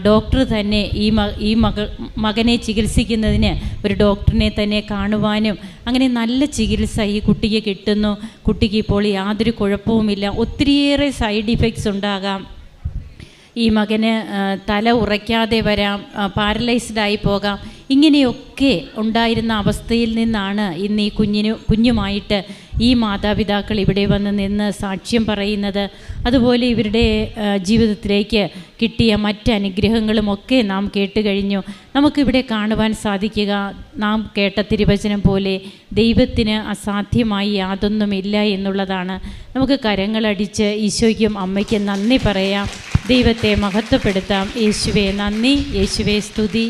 ഡോക്ടർ തന്നെ ഈ മ ഈ മക മകനെ ചികിത്സിക്കുന്നതിന് ഒരു ഡോക്ടറിനെ തന്നെ കാണുവാനും അങ്ങനെ നല്ല ചികിത്സ ഈ കുട്ടിക്ക് കിട്ടുന്നു. കുട്ടിക്ക് ഇപ്പോൾ യാതൊരു കുഴപ്പവുമില്ല. ഒത്തിരിയേറെ സൈഡ് ഇഫക്ട്സ് ഉണ്ടാകാം. ഈ മകന് തല ഉറയ്ക്കാതെ വരാം പാരലൈസ്ഡ് ആയി പോകാം. ഇങ്ങനെയൊക്കെ ഉണ്ടായിരുന്ന അവസ്ഥയിൽ നിന്നാണ് ഇന്ന് ഈ കുഞ്ഞിന് കുഞ്ഞുമായിട്ട് ഈ മാതാപിതാക്കൾ ഇവിടെ വന്ന് നിന്ന് സാക്ഷ്യം പറയുന്നത്. അതുപോലെ ഇവരുടെ ജീവിതത്തിലേക്ക് കിട്ടിയ മറ്റ് അനുഗ്രഹങ്ങളുമൊക്കെ നാം കേട്ട് കഴിഞ്ഞു. നമുക്കിവിടെ കാണുവാൻ സാധിക്കുക നാം കേട്ട തിരുവചനം പോലെ ദൈവത്തിന് അസാധ്യമായി യാതൊന്നുമില്ല എന്നുള്ളതാണ്. നമുക്ക് കരങ്ങളടിച്ച് ഈശോയ്ക്കും അമ്മയ്ക്കും നന്ദി പറയാം. ദൈവത്തെ മഹത്വപ്പെടുത്താം. യേശുവെ നന്ദി. യേശുവെ സ്തുതി.